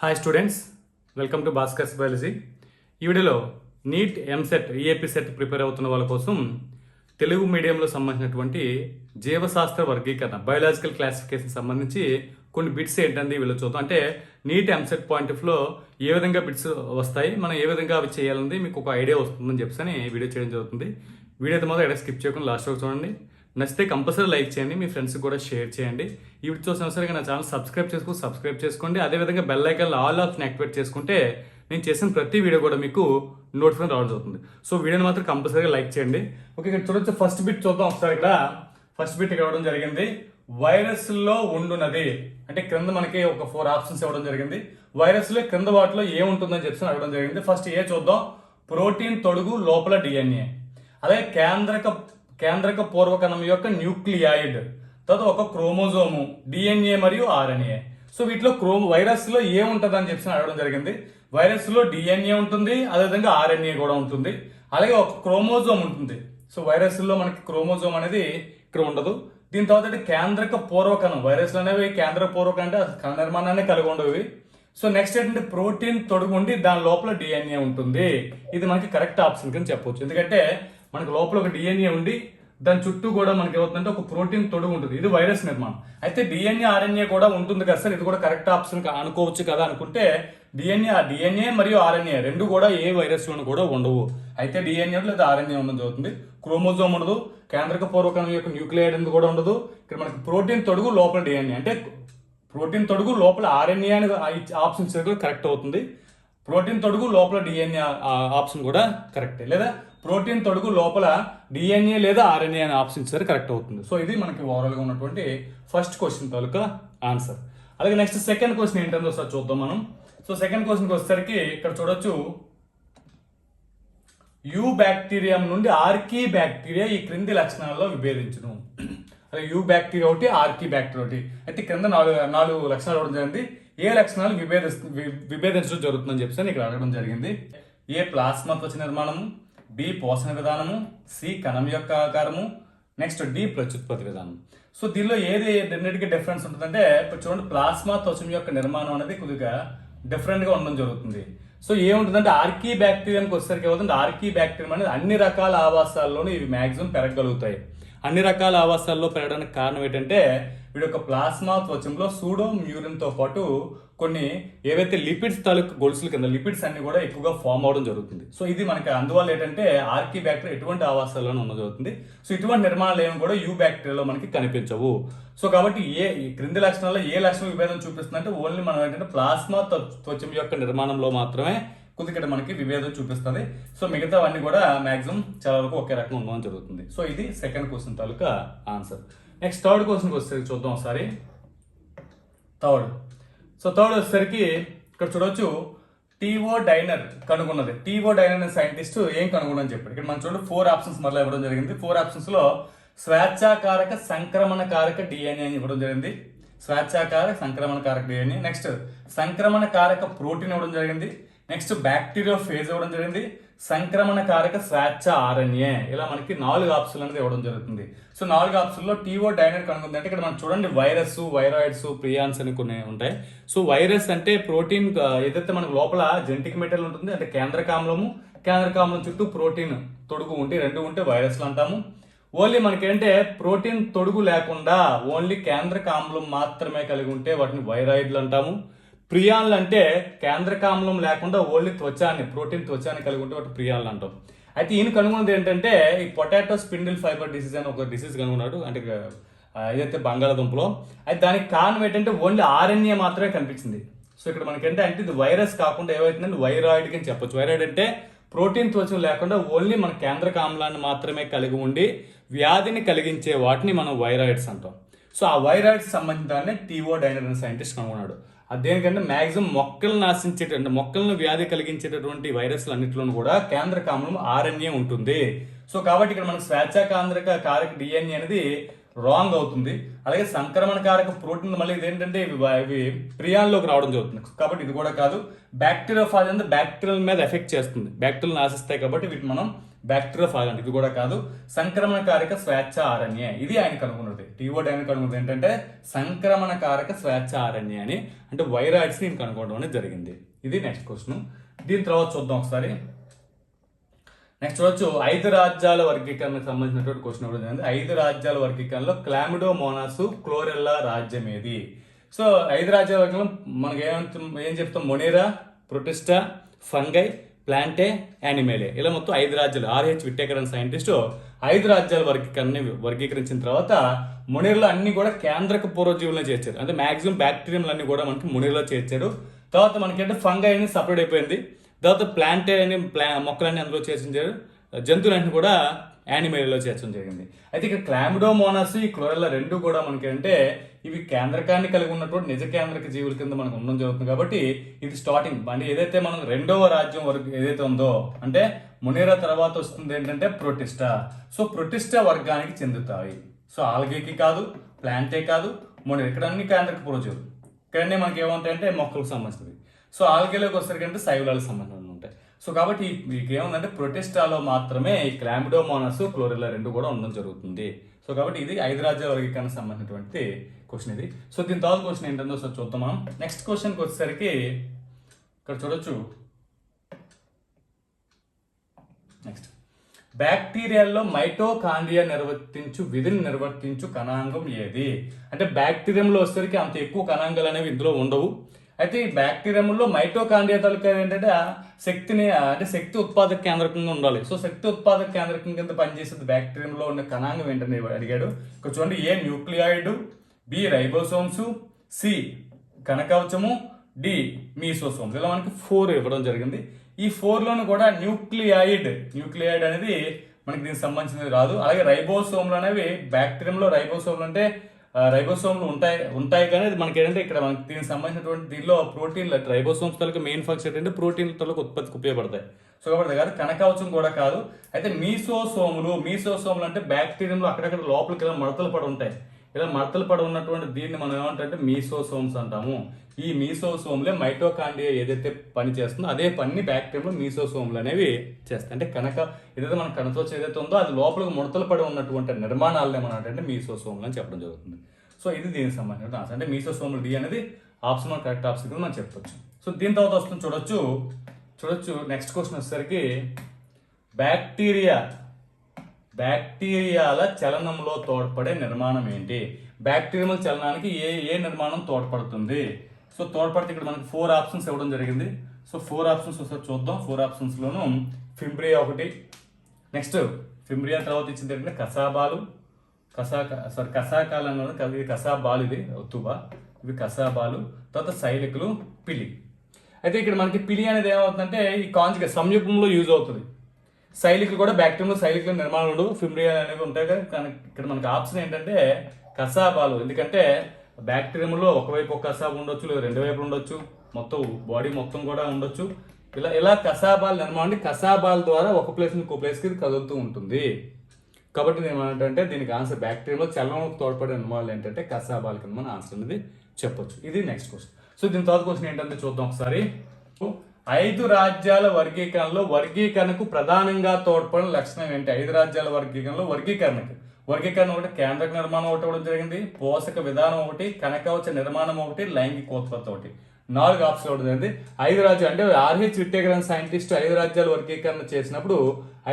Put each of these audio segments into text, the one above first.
Hi students welcome to Bhaskar's biology ఈ వీడియోలో NEET EAMCET EAPCET prepare అవుతున్న వాళ్ళ కోసం తెలుగు మీడియంలో సంబంధించినటువంటి జీవశాస్త్ర వర్గీకరణ బయోలాజికల్ క్లాసిఫికేషన్ సంబంధించి కొన్ని బిట్స్ ఏంటండి వీళ్ళు చూద్దాం. అంటే నీట్ ఎంసెట్ పాయింట్ ఆఫ్లో ఏ విధంగా బిట్స్ వస్తాయి మనం ఏ విధంగా అవి చేయాలన్నది మీకు ఒక ఐడియా వస్తుందని చెప్పని వీడియో చేయడం జరుగుతుంది. వీడియో అయితే మాత్రం ఎక్కడ స్కిప్ చేయకుండా లాస్ట్ వరకు చూడండి. నచ్చితే కంపల్సరీ లైక్ చేయండి మీ ఫ్రెండ్స్కి కూడా షేర్ చేయండి. ఈ వీడియో చూసిన సరిగా నా ఛానల్ సబ్స్క్రైబ్ చేసుకుని సబ్స్క్రైబ్ చేసుకోండి. అదేవిధంగా bell icon all option activate చేసుకుంటే నేను చేసిన ప్రతి వీడియో కూడా మీకు నోటిఫికేషన్ రావడం జరుగుతుంది సో వీడియోని మాత్రం కంపల్సరీగా లైక్ చేయండి. ఓకే ఇక్కడ చూడొచ్చు ఫస్ట్ బిట్ చూద్దాం ఒకసారి ఇక్కడ. ఫస్ట్ బిట్ ఇక్కడ ఇవ్వడం జరిగింది. వైరస్లో ఉండునది అంటే క్రింద మనకి ఒక ఫోర్ ఆప్షన్స్ ఇవ్వడం జరిగింది. వైరస్లో క్రింద వాటిలో ఏముంటుందని చెప్పి అడగడం జరిగింది. ఫస్ట్ ఏ చూద్దాం. ప్రోటీన్ తొడుగు లోపల డిఎన్ఏ అలాగే కేంద్రక కేంద్రక పూర్వకణం యొక్క న్యూక్లియాయిడ్ తర్వాత ఒక క్రోమోజోము డిఎన్ఏ మరియు ఆర్ఎన్ఏ సో వీటిలో క్రో వైరస్లో ఏముంటుంది అని చెప్పి అడగడం జరిగింది. వైరస్లో డిఎన్ఏ ఉంటుంది అదేవిధంగా ఆర్ఎన్ఏ కూడా ఉంటుంది. అలాగే ఒక క్రోమోజోమ్ ఉంటుంది. సో వైరస్లో మనకి క్రోమోజోమ్ అనేది ఇక్కడ ఉండదు. దీని తర్వాత కేంద్రక పూర్వకణం వైరస్లు అనేవి కేంద్ర పూర్వకం అంటే కణ నిర్మాణాన్ని కలిగి ఉండవు సో నెక్స్ట్ ఏంటంటే ప్రోటీన్ తొడుగు ఉండి దాని లోపల డిఎన్ఏ ఉంటుంది. ఇది మనకి కరెక్ట్ ఆప్షన్ కింద చెప్పవచ్చు ఎందుకంటే మనకి లోపల ఒక డిఎన్ఏ ఉండి దాని చుట్టూ కూడా మనకి ఏమవుతుందంటే ఒక ప్రోటీన్ తొడుగు ఉంటుంది. ఇది వైరస్ నిర్మాణం. అయితే డిఎన్ఏ ఆర్ఎన్ఏ కూడా ఉంటుంది కదా సార్? ఇది కూడా కరెక్ట్ ఆప్షన్ అనుకోవచ్చు కదా అనుకుంటే డిఎన్ఏ డిఎన్ఏ మరియు ఆర్ఎన్ఏ రెండు కూడా ఏ వైరస్ కూడా ఉండవు. అయితే డిఎన్ఏ లేదా ఆర్ఎన్ఏ ఉండడం జరుగుతుంది. క్రోమోజోమ్ ఉండదు. కేంద్రక పూర్వకణం యొక్క న్యూక్లియైడ్ కూడా ఉండదు. ఇక్కడ మనకి ప్రోటీన్ తొడుగు లోపల డిఎన్ఏ అంటే ప్రోటీన్ తొడుగు లోపల ఆర్ఎన్ఏ అని ఆప్షన్ కరెక్ట్ అవుతుంది. ప్రోటీన్ తొడుగు లోపల డిఎన్ఏ ఆప్షన్ కూడా కరెక్టే లేదా ప్రోటీన్ తొడుగు లోపల డిఎన్ఏ లేదా ఆర్ఎన్ఏ అనే ఆప్షన్ సరే కరెక్ట్ అవుతుంది. సో ఇది మనకి ఓవరాల్గా ఉన్నటువంటి ఫస్ట్ క్వశ్చన్ తాలూకా ఆన్సర్ అలాగే నెక్స్ట్ సెకండ్ క్వశ్చన్ ఏంటంటే ఒకసారి చూద్దాం మనం. సో సెకండ్ క్వశ్చన్కి వచ్చేసరికి ఇక్కడ చూడొచ్చు. యూ బ్యాక్టీరియం నుండి ఆర్కీ బ్యాక్టీరియా ఈ క్రింది లక్షణాల్లో విభేదించును. అదే యూ బ్యాక్టీరియా ఒకటి ఆర్కీ బ్యాక్టీరియా ఒకటి. అయితే క్రింద నాలుగు నాలుగు లక్షణాలు ఇవ్వడం జరిగింది. ఏ లక్షణాలు విభేదిస్తు విభేదించడం జరుగుతుందని చెప్పి ఇక్కడ అడగడం జరిగింది. ఏ ప్లాస్మా త్వచ నిర్మాణము. బి పోషణ విధానము సి కణం యొక్క ఆకారము నెక్స్ట్ డి ప్రత్యుత్పత్తి విధానం. సో దీనిలో ఏది రెండింటికి డిఫరెన్స్ ఉంటుందంటే ఇప్పుడు చూడండి ప్లాస్మా త్వచం యొక్క నిర్మాణం అనేది కొద్దిగా డిఫరెంట్గా ఉండడం జరుగుతుంది. సో ఏముంటుందంటే ఆర్కీ బ్యాక్టీరియాకి వచ్చేసరికి ఏమవుతుంది ఆర్కీ బ్యాక్టీరియం అనేది అన్ని రకాల ఆవాసాల్లోనూ ఇవి మ్యాక్సిమం పెరగలుగుతాయి అన్ని రకాల ఆవాసాల్లో పెరగడానికి కారణం ఏంటంటే వీడి యొక్క ప్లాస్మా త్వచంలో సూడో మ్యూరిన్తో పాటు కొన్ని ఏవైతే లిపిడ్స్ తాలూకు గొలుసుల కింద లిపిడ్స్ అన్ని కూడా ఎక్కువగా ఫామ్ అవడం జరుగుతుంది. సో ఇది మనకి అందువల్ల ఏంటంటే ఆర్కీ బ్యాక్టీరియా ఎటువంటి ఆవాసాల్లోనూ ఉన్న జరుగుతుంది. సో ఇటువంటి నిర్మాణాలు ఏమి కూడా యూ బ్యాక్టీరియాలో మనకి కనిపించవు. సో కాబట్టి ఏ క్రింది లక్షణాల్లో ఏ లక్షణం విభేదం చూపిస్తుందంటే ఓన్లీ మనం ఏంటంటే ప్లాస్మా త్వ- త్వచం యొక్క నిర్మాణంలో మాత్రమే కొద్దిగా ఇక్కడ మనకి విభేదం చూపిస్తుంది. సో మిగతావన్నీ కూడా మాక్సిమం చాలా వరకు ఒకే రకంగా ఉండడం జరుగుతుంది. సో ఇది సెకండ్ క్వశ్చన్ తాలూకా ఆన్సర్ నెక్స్ట్ థర్డ్ క్వశ్చన్కి వచ్చేసరికి చూద్దాం ఒకసారి. థర్డ్ సో థర్డ్ వచ్చేసరికి ఇక్కడ చూడవచ్చు టీఓ డైనర్ కనుగొన్నది. టీఓ డైనర్ అనే సైంటిస్ట్ ఏం కనుగొన్నని చెప్పాడు. ఇక్కడ మనం చూడండి ఫోర్ ఆప్షన్స్ మరలా ఇవ్వడం జరిగింది. ఫోర్ ఆప్షన్స్లో స్వేచ్ఛాకారక సంక్రమణ కారక డిఎన్ఏ అని ఇవ్వడం జరిగింది. స్వేచ్ఛాకారక సంక్రమణ కారక డిఎన్ఏ నెక్స్ట్ సంక్రమణ కారక ప్రోటీన్ ఇవ్వడం జరిగింది. నెక్స్ట్ బ్యాక్టీరియా ఫేజ్ ఇవ్వడం జరిగింది. సంక్రమణ కారక స్వేచ్ఛ ఆర్ఎన్ఏ. ఇలా మనకి నాలుగు ఆప్షన్లు అనేది ఇవ్వడం జరుగుతుంది. సో నాలుగు ఆప్షన్లో టీఓ డైనర్ కనుగొంది అంటే ఇక్కడ మనం చూడండి వైరస్ వైరాయిడ్స్ ప్రియాన్స్ అని కొన్ని ఉంటాయి. సో వైరస్ అంటే ప్రోటీన్ ఏదైతే మనకు లోపల జెంటిక్ మెటీరియల్ ఉంటుంది అంటే కేంద్రకామ్లము కేంద్రకామ్లం చుట్టూ ప్రోటీన్ తొడుగు ఉంటే రెండు ఉంటే వైరస్లు అంటాము. ఓన్లీ మనకేంటే ప్రోటీన్ తొడుగు లేకుండా ఓన్లీ కేంద్రకామ్లం మాత్రమే కలిగి ఉంటే వాటిని వైరాయిడ్లు అంటాము. ప్రియాన్లు అంటే కేంద్రకామ్లం లేకుండా ఓన్లీ త్వచాన్ని ప్రోటీన్ త్వచాన్ని కలిగి ఉంటే ఒకటి ప్రియాన్లు అంటాం అయితే ఈయన కనుగొన్నది ఏంటంటే ఈ పొటాటో స్పిండిల్ ఫైబర్ డిసీజ్ అని ఒక డిసీజ్ కనుగొన్నాడు అంటే ఏదైతే బంగాళాదుంపలో. అయితే దానికి కారణం ఏంటంటే ఓన్లీ ఆర్ఎన్ఏ మాత్రమే కనిపించింది. సో ఇక్కడ మనకంటే అంటే ఇది వైరస్ కాకుండా ఏవైతుందంటే వైరాయిడ్ అని చెప్పొచ్చు. వైరాయిడ్ అంటే ప్రోటీన్ త్వచం లేకుండా ఓన్లీ మన కేంద్రక ఆమ్లాన్ని మాత్రమే కలిగి ఉండి వ్యాధిని కలిగించే వాటిని మనం వైరాయిడ్స్ అంటాం. సో ఆ వైరాయిడ్స్ సంబంధించిన టీఓ డైనర్ అనే సైంటిస్ట్ కనుగొన్నాడు. దేనికంటే మ్యాక్సిమం మొక్కలు నాశించేటటువంటి మొక్కలను వ్యాధి కలిగించేటటువంటి వైరస్లు అన్నింటిలోనూ కూడా కేంద్రక ఆర్ఎన్ఏ ఉంటుంది. సో కాబట్టి ఇక్కడ మనకు స్వేచ్ఛాకాంద్రక కారక డిఎన్ఏ అనేది రాంగ్ అవుతుంది. అలాగే సంక్రమణకారక ప్రోటీన్ మళ్ళీ ఇదేంటంటే ఇవి ఇవి ప్రియాల్లోకి రావడం జరుగుతుంది. కాబట్టి ఇది కూడా కాదు. బ్యాక్టీరియా ఫాజ్ అనేది బ్యాక్టీరియల్ మీద ఎఫెక్ట్ చేస్తుంది. బ్యాక్టీరియల్ నాశిస్తాయి కాబట్టి వీటిని మనం బ్యాక్టీరియోఫాజ్ అంటే ఇది కూడా కాదు. సంక్రమణకారక స్వేచ్ఛ ఆరణ్య. ఇది ఆయన కనుగొన్నది. టీఓడ్ ఆయన కనుగొన్నది ఏంటంటే సంక్రమణకారక స్వేచ్ఛ ఆరణ్య అని. అంటే వైరాయిడ్స్ని నేను కనుగొనడం అనేది జరిగింది. ఇది నెక్స్ట్ క్వశ్చన్ దీని తర్వాత చూద్దాం ఒకసారి. నెక్స్ట్ చూడొచ్చు. ఐదు రాజ్యాల వర్గీకరణకు సంబంధించినటువంటి క్వశ్చన్ ఇవ్వడం జరిగింది. ఐదు రాజ్యాల వర్గీకరణలో క్లామిడో మోనాసు క్లోరెల్లా రాజ్యం ఏది? సో ఐదు రాజ్యాల వర్గంలో మనకి ఏమంటాం ఏం చెప్తాం? Monera Protista Fungi Plantae Animalia. ఇలా మొత్తం ఐదు రాజ్యాలు ఆర్హెచ్ విట్టేకరణ సైంటిస్టు ఐదు రాజ్యాల వర్గీకరణ వర్గీకరించిన తర్వాత మునిర్లో అన్ని కూడా కేంద్రక పూర్వజీవులను చేర్చారు. అంటే మాక్సిమం బ్యాక్టీరియంలు అన్ని కూడా మనకి మునిర్లో చేర్చారు. తర్వాత మనకి ఫంగై అనేది సపరేట్ అయిపోయింది. తర్వాత ప్లాంటే అని ప్లా మొక్కలన్నీ అందులో చేర్చించారు. జంతువులన్నీ కూడా యానిమేల్లో చేర్చడం జరిగింది. అయితే ఇక్కడ క్లామిడోమోనాస్ ఈ క్లోరెల్లా రెండు కూడా మనకి అంటే ఇవి కేంద్రకాన్ని కలిగి ఉన్నటువంటి నిజ కేంద్రక జీవుల కింద మనకు ఉండడం జరుగుతుంది కాబట్టి ఇది స్టార్టింగ్ అంటే ఏదైతే మనం రెండవ రాజ్యం వరకు ఏదైతే ఉందో అంటే మునేరా తర్వాత వస్తుంది ఏంటంటే ప్రొటిస్టా సో ప్రొటిస్టా వర్గానికి చెందుతాయి. సో ఆల్గేకి కాదు ప్లాంటే కాదు మొన్న ఇక్కడ అన్ని కేంద్రక పూర్వజీవులు. ఇక్కడనే మనకి ఏమవుతాయంటే మొక్కలకు సంబంధించినవి. సో ఆల్గేలోకి వచ్చేసరికి కంటే సంబంధించి సంబంధం సో కాబట్టి మీకు ఏముందంటే ప్రొటెస్టాలో మాత్రమే ఈ క్లామిడోమోనస్ క్లోరిల్లా రెండు కూడా ఉండడం జరుగుతుంది. సో కాబట్టి ఇది ఐదు రాజ్యాల వర్గీకరణకు సంబంధించినటువంటి క్వశ్చన్ ఇది. సో దీని తర్వాత క్వశ్చన్ ఏంటందో సో చూద్దాం మనం. నెక్స్ట్ క్వశ్చన్కి వచ్చేసరికి ఇక్కడ చూడొచ్చు. నెక్స్ట్. బ్యాక్టీరియాల్లో మైటోకాండ్రియా నిర్వర్తించు విధిని నిర్వర్తించు కణాంగం ఏది? అంటే బ్యాక్టీరియంలో వచ్చేసరికి అంత ఎక్కువ కణాంగాలు అనేవి ఇందులో ఉండవు. అయితే ఈ బ్యాక్టీరియంలో మైటోకాండ్రియా తాలూకా ఏంటంటే శక్తిని అంటే శక్తి ఉత్పాదక కేంద్రకంగా ఉండాలి. సో శక్తి ఉత్పాదక కేంద్రకం కింద పనిచేసేది బ్యాక్టీరియంలో ఉన్న కణాంగం ఏంటని అడిగాడు. ఇక్కడ చూడండి A nucleoid B ribosomes C కణకవచము D mesosomes ఇలా మనకి ఫోర్ ఇవ్వడం జరిగింది. ఈ ఫోర్లోను కూడా న్యూక్లియాయిడ్ న్యూక్లియాయిడ్ అనేది మనకి దీనికి సంబంధించినది రాదు. అలాగే రైబోసోమ్లు అనేవి బ్యాక్టీరియంలో రైబోసోమ్లు అంటే రైబోసోమ్లు ఉంటాయి ఉంటాయి కానీ అది మనకి ఏంటంటే ఇక్కడ మనకి దీనికి సంబంధించినటువంటి దీనిలో ప్రోటీన్లు రైబోసోమ్స్ తలకు మెయిన్ ఫంక్షన్ ఏంటంటే ప్రోటీన్ల తలకు ఉత్పత్తికి ఉపయోగపడతాయి. సో కాబట్టి కాదు కనకవచం కూడా కాదు. అయితే మీసోసోములు మీసోసోములు అంటే బ్యాక్టీరియంలో అక్కడక్కడ లోపలికి మడతలు పడి ఉంటాయి. ఇలా మడతలు పడి ఉన్నటువంటి దీన్ని మనం ఏమంటే మీసోసోమ్స్ అంటాము. ఈ మీసోసోమ్లే మైటోకాండియా ఏదైతే పని చేస్తుందో అదే పని బ్యాక్టీరియాలో మీసోసోమ్లు అనేవి చేస్తాయి. అంటే కనుక ఏదైతే మన కణతోచ ఏదైతే ఉందో అది లోపలికి ముడతలు పడి ఉన్నటువంటి నిర్మాణాలనే మనం అంటే మీసోసోమ్లు అని చెప్పడం జరుగుతుంది. సో ఇది దీనికి సంబంధించిన ఆన్సర్. అంటే మీసోసోమ్లు డి అనేది ఆప్షన్ కరెక్ట్ ఆప్షన్ మనం చెప్పొచ్చు. సో దీని తర్వాత వస్తుంది చూడొచ్చు. చూడొచ్చు. నెక్స్ట్ క్వశ్చన్ వచ్చేసరికి బ్యాక్టీరియా బ్యాక్టీరియాల చలనంలో తోడ్పడే నిర్మాణం ఏంటి? బ్యాక్టీరియల్ చలనానికి ఏ ఏ నిర్మాణం తోడ్పడుతుంది? సో తోడ్పడితే ఇక్కడ మనకి ఫోర్ ఆప్షన్స్ ఇవ్వడం జరిగింది. సో ఫోర్ ఆప్షన్స్ ఒకసారి చూద్దాం. ఫోర్ ఆప్షన్స్లోను ఫింబ్రియా ఒకటి. నెక్స్ట్ ఫింబ్రియా తర్వాత ఇచ్చింది ఏంటంటే కసాబాలు. కసాక సారీ కసాకాలంలోనే కలిగి కసాబాలు ఇది తుబా ఇవి కసాబాలు. తర్వాత శైలికులు పిలి. అయితే ఇక్కడ మనకి పిలి అనేది ఏమవుతుందంటే ఈ కాంజిక సంయుగంలో యూజ్ అవుతుంది. శైలికలు కూడా బ్యాక్టీరియంలో శైలికుల నిర్మాణాలు ఫిమ్రియా అనేవి ఉంటాయి కదా. కానీ ఇక్కడ మనకు ఆప్షన్ ఏంటంటే కసాబాలు ఎందుకంటే బ్యాక్టీరియంలో ఒకవైపు ఒక కసాబు ఉండొచ్చు లేదా రెండు వైపులు ఉండొచ్చు. మొత్తం బాడీ మొత్తం కూడా ఉండొచ్చు. ఇలా ఇలా కసాబాల నిర్మాణం కసాబాల ద్వారా ఒక ప్లేస్ నుంచి ఇంకో ప్లేస్కి కదులుతూ ఉంటుంది. కాబట్టి నేను ఏంటంటే దీనికి ఆన్సర్ బ్యాక్టీరియాలో చలనంలోకి తోడ్పడే నిర్మాణాలు ఏంటంటే కసాబాల కింద మన ఆన్సర్ అనేది చెప్పొచ్చు. ఇది నెక్స్ట్ క్వశ్చన్ సో దీని తర్వాత క్వశ్చన్ ఏంటంటే చూద్దాం ఒకసారి. ఐదు రాజ్యాల వర్గీకరణలో వర్గీకరణకు ప్రధానంగా తోడ్పడిన లక్షణం ఏంటి? ఐదు రాజ్యాల వర్గీకరణలో వర్గీకరణకి. వర్గీకరణ ఒకటి కేంద్ర నిర్మాణం ఒకటి ఇవ్వడం జరిగింది. పోషక విధానం ఒకటి కనకవచ నిర్మాణం ఒకటి లైంగికోత్పత్తి ఒకటి. నాలుగు ఆప్షన్ ఇవ్వడం జరిగింది. ఐదు రాజ్యాలు అంటే ఆర్హెచ్ విట్టేకరణ సైంటిస్ట్ ఐదు రాజ్యాల వర్గీకరణ చేసినప్పుడు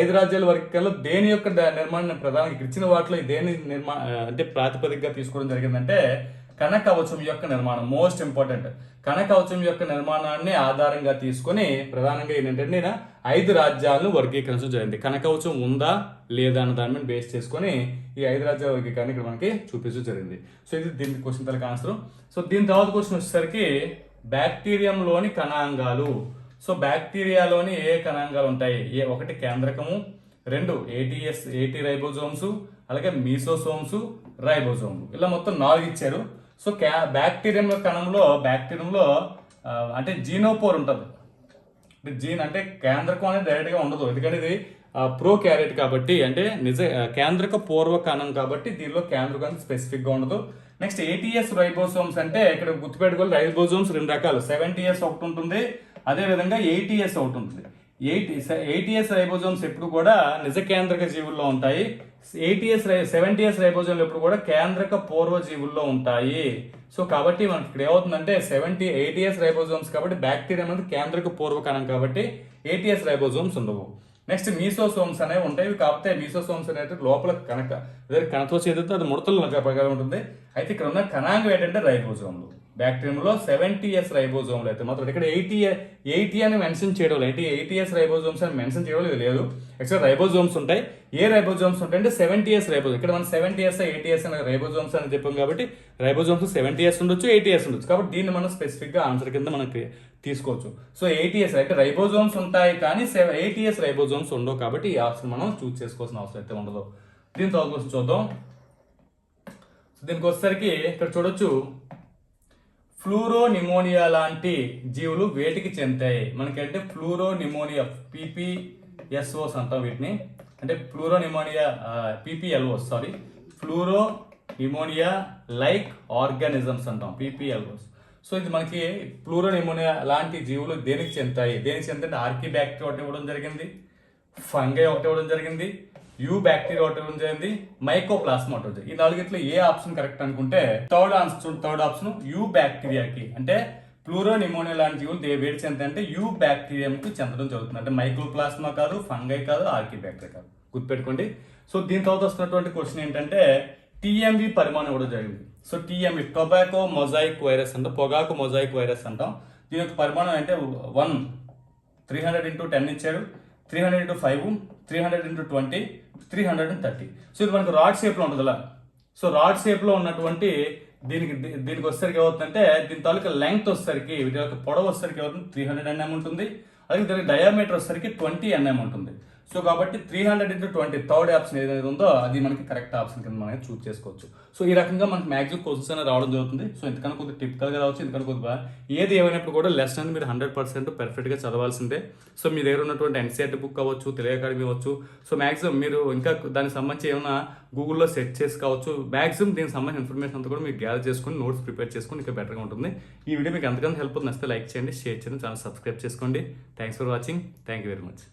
ఐదు రాజ్యాల వర్గీకరణలో దేని యొక్క నిర్మాణం ప్రధానంగా ఇచ్చిన వాటిలో దేని నిర్మా అంటే ప్రాతిపదికగా తీసుకోవడం జరిగిందంటే కనకవచం యొక్క నిర్మాణం మోస్ట్ ఇంపార్టెంట్ కనకవచం యొక్క నిర్మాణాన్ని ఆధారంగా తీసుకొని ప్రధానంగా ఏంటంటే నేను ఐదు రాజ్యాలను వర్గీకరించడం జరిగింది. కనకవచం ఉందా లేదా అన్న దాని మీద బేస్ చేసుకొని ఈ ఐదు రాజ్యాల వర్గీకరణ ఇక్కడ మనకి చూపించడం జరిగింది. సో ఇది దీనికి క్వశ్చన్ తలకి ఆన్సర్ సో దీని తర్వాత క్వశ్చన్ వచ్చేసరికి బ్యాక్టీరియంలోని కణాంగాలు. సో బ్యాక్టీరియాలోని ఏ కణాంగాలు ఉంటాయి? ఏ ఒకటి కేంద్రకము రెండు ఏటీఎస్ ఏటీ రైబోజోమ్స్ అలాగే మీసోసోమ్స్ రైబోజోమ్ ఇలా మొత్తం నాలుగు ఇచ్చారు. సో క్యా బ్యాక్టీరియం కణంలో బ్యాక్టీరియంలో అంటే జీనోపోర్ ఉంటుంది. అంటే జీన్ అంటే కేంద్రకం అనేది డైరెక్ట్గా ఉండదు. ఎందుకంటే ఇది ప్రో క్యారెట్ కాబట్టి అంటే నిజ కేంద్రక పూర్వ కణం కాబట్టి దీనిలో కేంద్రకం స్పెసిఫిక్గా ఉండదు. నెక్స్ట్ ఏటీఎస్ రైబోసోమ్స్ అంటే ఇక్కడ గుర్తుపెట్టుకోవాలి రైబోజోమ్స్ రెండు రకాలు. సెవెంటీఎస్ ఒకటి ఉంటుంది. అదే విధంగా ఎయిటీఎస్ ఒకటి ఉంటుంది. ఎయిటీ ఎయిటీఎస్ రైబోజోమ్స్ ఎప్పుడు కూడా నిజ కేంద్రక జీవుల్లో ఉంటాయి. ఎయిటీఎస్ రై సెవెంటీఎస్ రైబోజోమ్లు ఎప్పుడు కూడా కేంద్రక పూర్వ జీవుల్లో ఉంటాయి. సో కాబట్టి మనకి ఇక్కడ ఏమవుతుందంటే సెవెంటీ ఎయిటీఎస్ రైబోజోమ్స్ కాబట్టి బ్యాక్టీరియా అనేది కేంద్రక పూర్వకణం కాబట్టి ఎయిటీఎస్ రైబోజోమ్స్ ఉండవు. నెక్స్ట్ మీసోసోమ్స్ అనేవి ఉంటాయి. ఇవి కాకపోతే మీసోసోమ్స్ అనేది లోపల కనక అదే కణతో చేతితో అది ముడతలు ప్రకారం ఉంటుంది. అయితే ఇక్కడ ఉన్న కణాంగం ఏంటంటే రైబోజోమ్లు. బ్యాక్టీరియంలో సెవెంటీ ఇయర్స్ రైబోజోమ్లు అయితే మాత్రం ఇక్కడ ఎయిటీ ఎయిటీ అని మెన్షన్ చేయడం లేదు. ఎయిటీ ఎయిటీ రైబోజోమ్స్ అని మెన్షన్ చేయడం లేదు. లేదు. యాక్చువల్ రైబోజోమ్స్ ఉంటాయి. ఏ రైబోజోమ్స్ ఉంటాయి అంటే సెవెంటీ ఇయర్స్ రైబోజోమ్. ఇక్కడ మనం సెవెంటీ ఇయర్స్ ఎయిటీ అనే రైబోజోమ్స్ అని చెప్పాం కాబట్టి రైబోజోమ్స్ సెవెంటీ ఇయర్స్ ఉండొచ్చు ఎయిటీఎస్ ఉండొచ్చు. కాబట్టి దీన్ని మనం స్పెసిఫిక్గా ఆన్సర్ కింద మనకి తీసుకోవచ్చు. సో ఎయిటీఎస్ అయితే రైబోజోమ్స్ ఉంటాయి కానీ ఎయిటీ ఇయర్స్ రైబోజోమ్స్ ఉండవు కాబట్టి ఈ ఆప్షన్ మనం చూస్ చేసుకోవాల్సిన అవసరం అయితే ఉండదు. దీని తర్వాత చూద్దాం. సో దీనికి వచ్చేసరికి ఇక్కడ చూడొచ్చు. ఫ్లూరో నిమోనియా లాంటి జీవులు వేటికి చెందాయి? మనకంటే ఫ్లూరో నిమోనియా పీపీఎస్ఓస్ అంటాం వీటిని. అంటే pleuropneumonia PPLOs sorry pleuropneumonia like organisms అంటాం పీపీఎల్ఓస్ సో. ఇది మనకి ఫ్లూరో నిమోనియా లాంటి జీవులు దేనికి చెందుతాయి దేనికి చెందంటే ఆర్కీ బ్యాక్టీరియా ఒకటి ఇవ్వడం జరిగింది ఫంగై ఒకటి ఇవ్వడం జరిగింది యూ బ్యాక్టీరియా ఒకటి ఉంది మైకో మైకోప్లాస్మా ఒకటి ఈ నాలుగిట్లో ఏ ఆప్షన్ కరెక్ట్ అనుకుంటే థర్డ్ ఆన్సర్ థర్డ్ ఆప్షన్ యూ బ్యాక్టీరియాకి. అంటే ప్లూరో నిమోనియా లాంటి జీవులు దే వేడి చెందుతాయంటే యూ బ్యాక్టీరియంకు చెందడం జరుగుతుంది. అంటే మైకోప్లాస్మా కాదు ఫంగై కాదు ఆర్కీ బ్యాక్టీరియా కాదు. గుర్తుపెట్టుకోండి. సో దీని తర్వాత వస్తున్నటువంటి క్వశ్చన్ ఏంటంటే టీఎంవి పరిమాణం కూడా జరిగింది. So TMV tobacco mosaic virus అంటాం పొగాకు మొజాయిక్ వైరస్ అంటాం. దీని యొక్క పరిమాణం అంటే one three hundred into ten ఇచ్చాడు. Three hundred into five three hundred into twenty three hundred and thirty so ఇది మనకు రాడ్ షేప్లో ఉంటుంది అలా సో రాడ్ షేప్లో ఉన్నటువంటి దీనికి దీనికి వచ్చేసరికి ఏమవుతుందంటే దీని తాలూకా లెంగ్త్ వచ్చేసరికి వీటి యొక్క పొడవు వచ్చేసరికి ఏమవుతుంది? త్రీ హండ్రెడ్ ఎన్ఎం ఉంటుంది. అలాగే దీనికి డయామీటర్ వచ్చేసరికి ట్వంటీ ఎన్ఎం ఉంటుంది. సో కాబట్టి three hundred into twenty third option ఏదైతే ఉందో అది మనకి కరెక్ట్ ఆప్షన్ కింద మనం చూస్ చేసుకోవచ్చు. సో ఈ రకంగా మనకి మ్యాక్సిమం క్వశ్చన్స్ అనేది రావడం జరుగుతుంది. సో ఎందుకన్నా కొద్దిగా టిపికల్గా రావచ్చు ఎందుకన్నా కొద్దిగా ఏది ఏమైనప్పుడు కూడా లెసన్ అనేది మీరు హండ్రెడ్ పర్సెంట్ పర్ఫెక్ట్గా చదవాల్సిందే. సో మీ దగ్గర ఉన్నటువంటి ఎన్సీఆర్టీ బుక్ అవ్వచ్చు తెలుగు అకాడమీ అవ్వచ్చు. సో మ్యాక్సిమం మీరు ఇంకా దానికి సంబంధించి ఏమైనా గూగుల్లో సెర్చ్ చేసి కావచ్చు. మ్యాక్సిమం దీనికి సంబంధించిన ఇన్ఫర్మేషన్ అంతా కూడా మీరు గ్యాదర్ చేసుకొని నోట్స్ ప్రిపేర్ చేసుకొని ఇంకా బెటర్గా ఉంటుంది. ఈ వీడియో మీకు ఎంతకన్నా హెల్ప్ అవుతుంది నచ్చితే లైక్ చేయండి షేర్ చేయండి ఛానల్ సబ్స్క్రైబ్ చేసుకోండి. Thanks for watching thank you very much